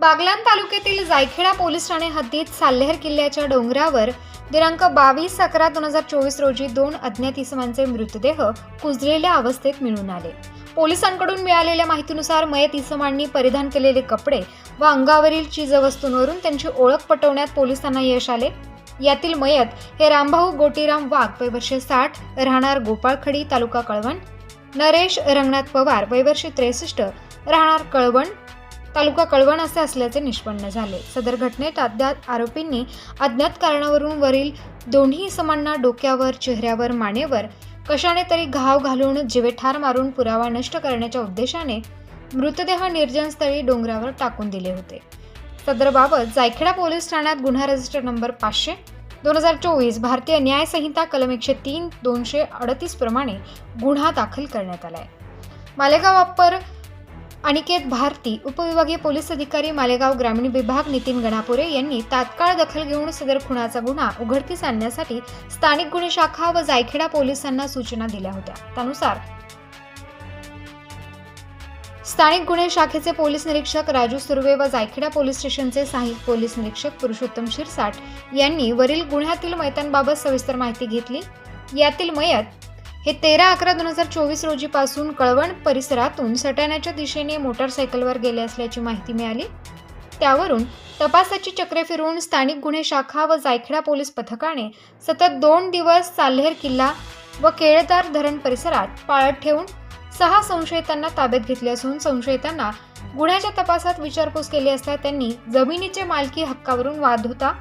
बागलाण तालुक्यातील जायखेडा पोलीस ठाणे हद्दीत साल्हेर किल्ल्याच्या डोंगरावर दिनांक बावीस अकरा दोन हजार चोवीस रोजी दोन अज्ञात इसमांचे मृतदेह कुजलेल्या अवस्थेत मिळून आले. पोलिसांकडून मिळालेल्या माहितीनुसार मयत इसमांनी परिधान केलेले कपडे व अंगावरील चीजवस्तूंवरून त्यांची ओळख पटवण्यात पोलिसांना यश आले. यातील मयत हे रामभाऊ गोटीराम वाघ वयवर्षे साठ राहणार गोपाळखडी तालुका कळवण नरेश रंगनाथ पवार वयवर्षे त्रेसष्ट राहणार कळवण तालुका कळवण असे असल्याचे निष्पन्न झाले. सदर घटनेत अज्ञात आरोपींनी अज्ञात कारणावरून वरील दोन्ही समांना डोक्यावर चेहऱ्यावर मानेवर कशाने तरी घाव घालून जिवेठार मारून पुरावा नष्ट करण्याच्या उद्देशाने मृतदेह निर्जनस्थळी डोंगरावर टाकून दिले होते. सदरबाबत जायखेडा पोलीस ठाण्यात गुन्हा रजिस्टर नंबर पाचशे दोन हजार चोवीस भारतीय न्याय संहिता कलम एकशे तीन दोनशे अडतीस प्रमाणे गुन्हा दाखल करण्यात आला आहे मालेगाव अप्पर अनिकेत भारती उपविभागीय पोलीस अधिकारी मालेगाव ग्रामीण विभाग नितीन गणापुरे यांनी तात्काळ दखल घेऊन सदर खुनाचा गुन्हा उघडकीस आणण्यासाठी स्थानिक गुन्हे शाखा व जायखेडा पोलिसांना सूचना दिल्या होत्या. त्यानुसार स्थानिक गुन्हे शाखेचे पोलीस निरीक्षक राजू सुर्वे व जायखेडा पोलीस स्टेशनचे सहाय्यक पोलीस निरीक्षक पुरुषोत्तम शिरसाट यांनी वरील गुन्ह्यातील मयतांबाबत सविस्तर माहिती घेतली. यातील मयत हे तेरा अकरा दोन हजार चोवीस रोजीपासून कळवण परिसरातून सटाण्याच्या दिशेने मोटारसायकलवर गेले असल्याची माहिती मिळाली. त्यावरून तपासाची चक्रे फिरवून स्थानिक गुन्हे शाखा व जायखेडा पोलीस पथकाने सतत दोन दिवस साल्हेर किल्ला व केळदार धरण परिसरात पाळत ठेवून सहा संशयितांना ताब्यात घेतले असून संशयितांना गुन्ह्याच्या तपासात विचारपूस केली असता त्यांनी जमिनीचे मालकी हक्कावरून वाद होता.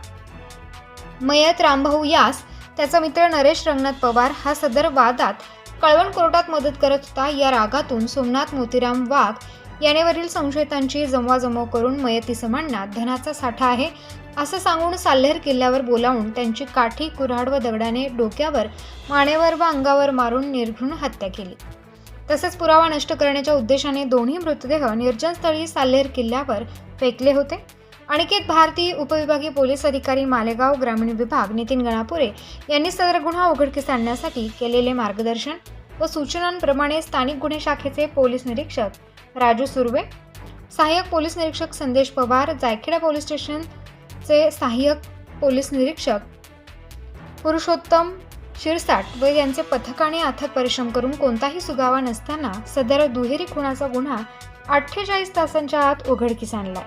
मयत रामभाऊ यास त्याचा मित्र नरेश रंगनाथ पवार हा सदर वादात कळवण कोर्टात मदत करत होता. या रागातून सोमनाथ मोतीराम वाघ यानेवरील संशयितांची जमवाजमव करून मयती इसमांना धनाचा साठा आहे असं सांगून साल्हेर किल्ल्यावर बोलावून त्यांची काठी कुऱ्हाड व दगडाने डोक्यावर मानेवर व अंगावर मारून निर्घृण हत्या केली. तसेच पुरावा नष्ट करण्याच्या उद्देशाने दोन्ही मृतदेह निर्जनस्थळी साल्हेर किल्ल्यावर फेकले होते. अनिकेत भारती उपविभागीय पोलीस अधिकारी मालेगाव ग्रामीण विभाग नितीन गणापुरे यांनी सदर गुन्हा उघडकीस आणण्यासाठी केलेले मार्गदर्शन व सूचनांप्रमाणे स्थानिक गुन्हे शाखेचे पोलीस निरीक्षक राजू सुर्वे सहाय्यक पोलीस निरीक्षक संदेश पवार जायखेडा पोलीस स्टेशनचे सहाय्यक पोलीस निरीक्षक पुरुषोत्तम शिरसाट व यांचे पथकाने अथक परिश्रम करून कोणताही सुगावा नसताना सदर दुहेरी खुनाचा गुन्हा अठ्ठेचाळीस तासांच्या आत उघडकीस आणलाय.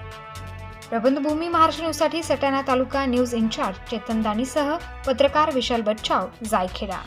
प्रबंधभूमी महाराष्ट्र न्यूजसाठी Satana taluka news in charge Chetan दानीसह पत्रकार विशाल बच्चाव जायखेडा.